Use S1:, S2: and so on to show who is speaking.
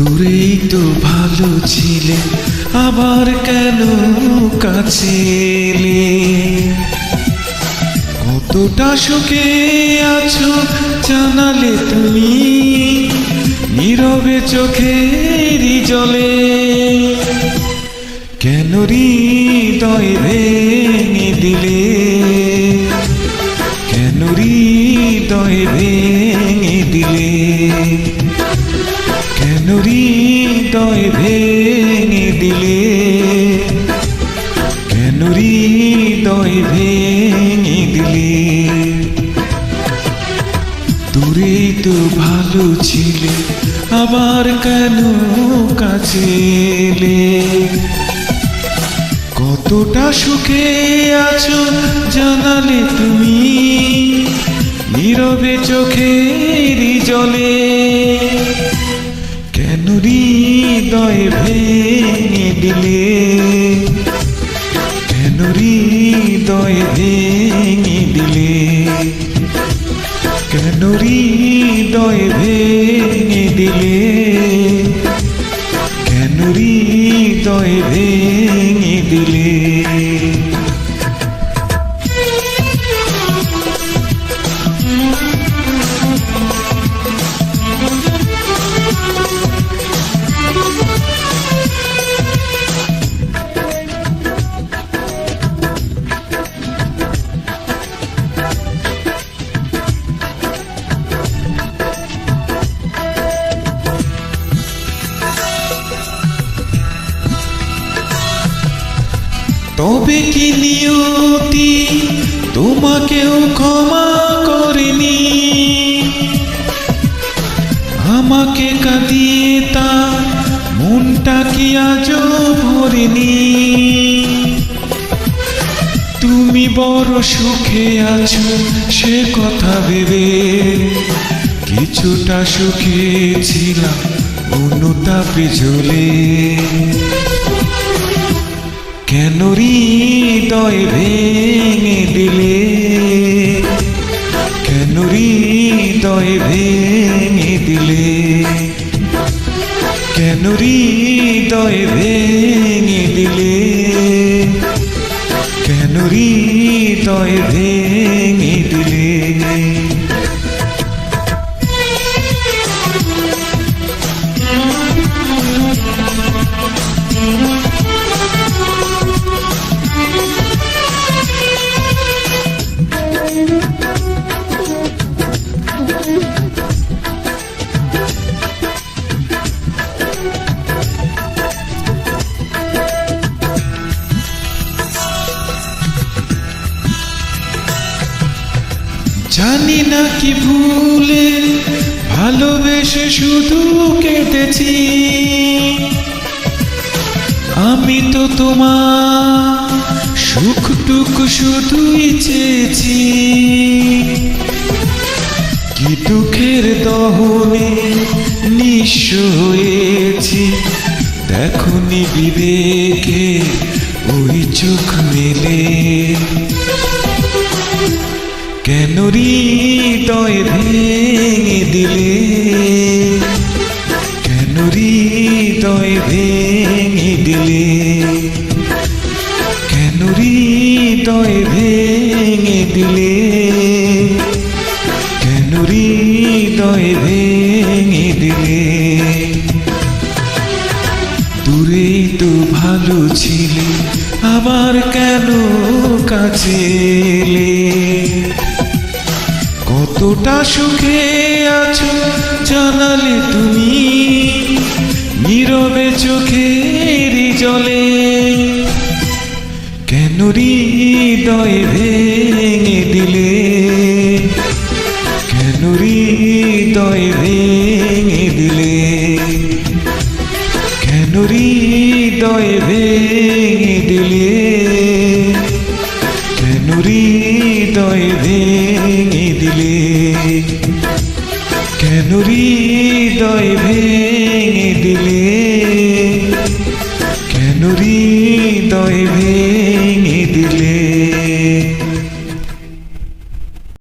S1: দূরেই তো ভালো ছিলে, আবার কেন কাছে কতটা সুখে আছো জানালে তুমি, নীরবে চোখেরই জলে। কেন হৃদয় ভেঙে দিলে। কেন হৃদয় ভেঙে দিলে? দূরেই তো ভালো ছিলে, আবার কেন কাছে কতটা সুখে আছো জানালে তুমি, নীরবে চোখেরই জলে। কেন হৃদয় ভেঙে দিলে। কেন দয় ভেঙে দিলে? কেন দয় ভেঙে দিলে? কেন দয় ভেঙে তবে কি নিয়তি? তোমাকেও ক্ষমা করেনি। আমাকে কাঁদিয়ে তা, মনটা কি আজও ভরেনি? তুমি বড় সুখে আছো, সে কথা ভেবে। কিছুটা সুখে ছিলাম অনুতাপে ঝোলে কেন হৃদয় ভেঙে দিলে। কেন হৃদয় ভেঙে দিলে। কেন হৃদয় ভেঙে দিলে। কেন হৃদয় ভেঙে দিলে। জানি না কি ভুলে, ভালোবেসে শুধু কেটেছি। আমি তো তোমার সুখটুকু শুধুই চেয়েছি। কি দুঃখের দহনে নিঃস্ব হয়েছি। দেখো বিবেকে, ওই চোখ মেলে। কেন হৃদয় ভেঙে দিলে? কেন হৃদয় ভেঙে দিলে? কেন হৃদয় ভেঙে দিলে? কেন হৃদয় ভেঙে দিলে? দূরেই তো ভালো ছিলে, আবার কেন কাছে কতটা সুখে আছো জানালে তুমি, নীরবে চোখের জলে কেন হৃদয় ভেঙে দিলে? কেন হৃদয় ভেঙে দিলে? কেন হৃদয় ভেঙে দিলে? হৃদয় ভেঙে দিলে? কেন হৃদয় ভেঙে